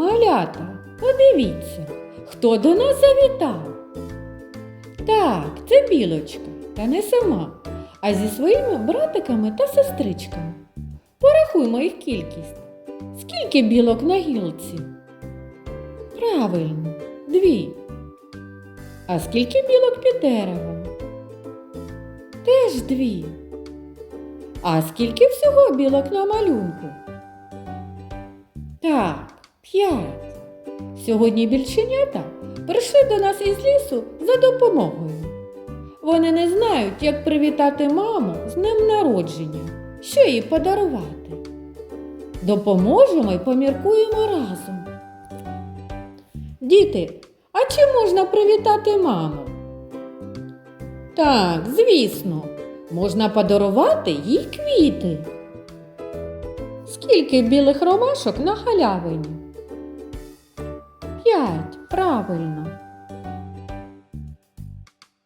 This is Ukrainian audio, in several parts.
Малята, подивіться, хто до нас завітав. Так, це білочка, та не сама, а зі своїми братиками та сестричками. Порахуймо їх кількість. Скільки білок на гілці? Правильно, дві. А скільки білок під деревом? Теж дві. А скільки всього білок на малюнку? Так, п'ять. Сьогодні більшенята прийшли до нас із лісу за допомогою. Вони не знають, як привітати маму з днем народження, що їй подарувати. Допоможемо і поміркуємо разом. Діти, а чи можна привітати маму? Так, звісно, можна подарувати їй квіти. Скільки білих ромашок на галявині? П'ять, правильно.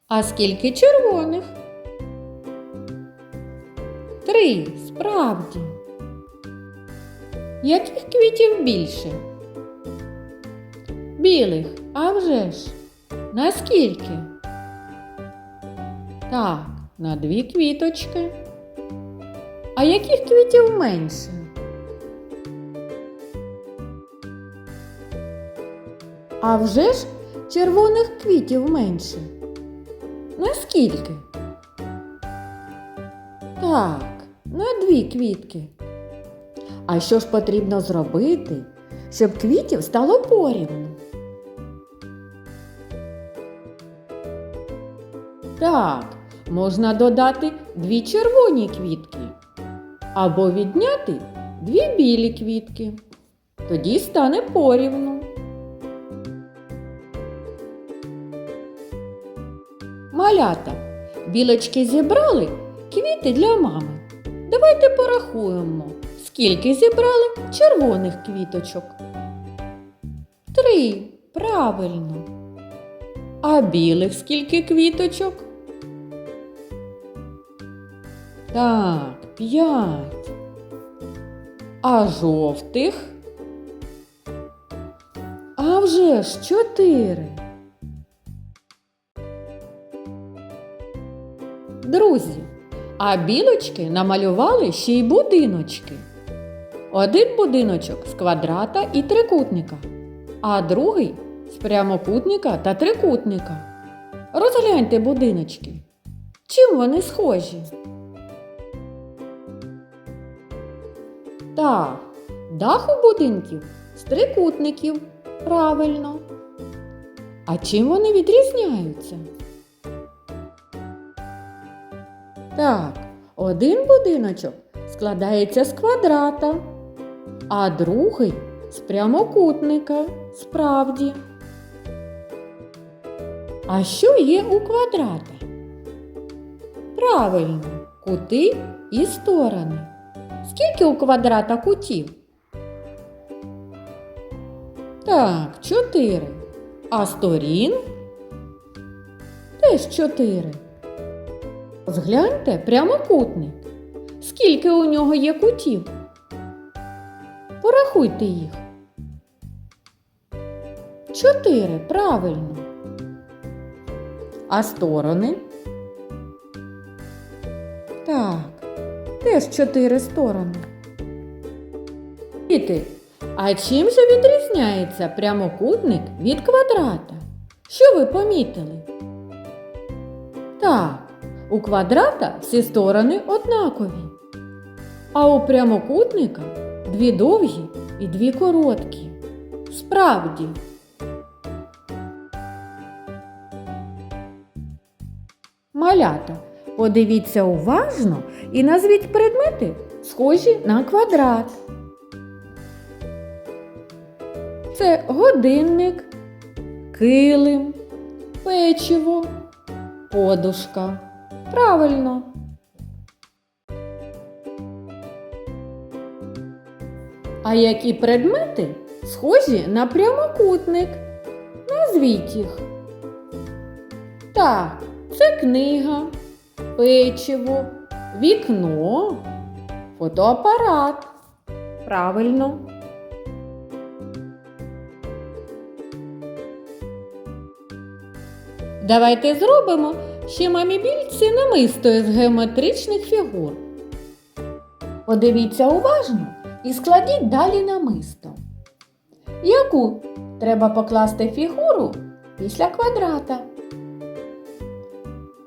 А скільки червоних? Три, справді. Яких квітів більше? Білих, а вже ж. Наскільки? Так, на дві квіточки. А яких квітів менше? А вже ж червоних квітів менше. Наскільки? Так, на дві квітки. А що ж потрібно зробити, щоб квітів стало порівну? Так, можна додати дві червоні квітки або відняти дві білі квітки. Тоді стане порівну. Малята, білочки зібрали квіти для мами. Давайте порахуємо, скільки зібрали червоних квіточок. Три, правильно. А білих скільки квіточок? Так, п'ять. А жовтих? А вже ж чотири. Друзі, а білочки намалювали ще й будиночки. Один будиночок з квадрата і трикутника, а другий з прямокутника та трикутника. Розгляньте будиночки. Чим вони схожі? Так, дах у будинків з трикутників. Правильно. А чим вони відрізняються? Так, один будиночок складається з квадрата, а другий з прямокутника. Справді. А що є у квадрата? Правильно, кути і сторони. Скільки у квадрата кутів? Так, чотири. А сторін? Теж чотири. Згляньте прямокутник. Скільки у нього є кутів? Порахуйте їх. Чотири, правильно. А сторони? Так, теж чотири сторони. Діти, а чим же відрізняється прямокутник від квадрата? Що ви помітили? Так, у квадрата всі сторони однакові, а у прямокутника дві довгі і дві короткі. Справді. Малята, подивіться уважно і назвіть предмети, схожі на квадрат. Це годинник, килим, печиво, подушка. Правильно. А які предмети схожі на прямокутник? Назвіть їх. Так, це книга, печиво, вікно, фотоапарат. Правильно. Давайте зробимо ще мамі більці намисто із геометричних фігур. Подивіться уважно і складіть далі намисто. Яку треба покласти фігуру після квадрата?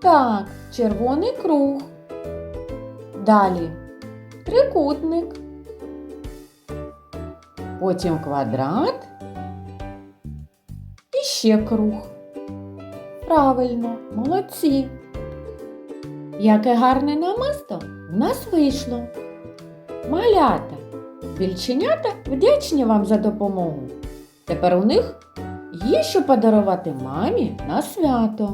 Так, червоний круг. Далі трикутник. Потім квадрат. І ще круг. Правильно, молодці. Яке гарне намисто в нас вийшло. Малята, більченята вдячні вам за допомогу. Тепер у них є що подарувати мамі на свято.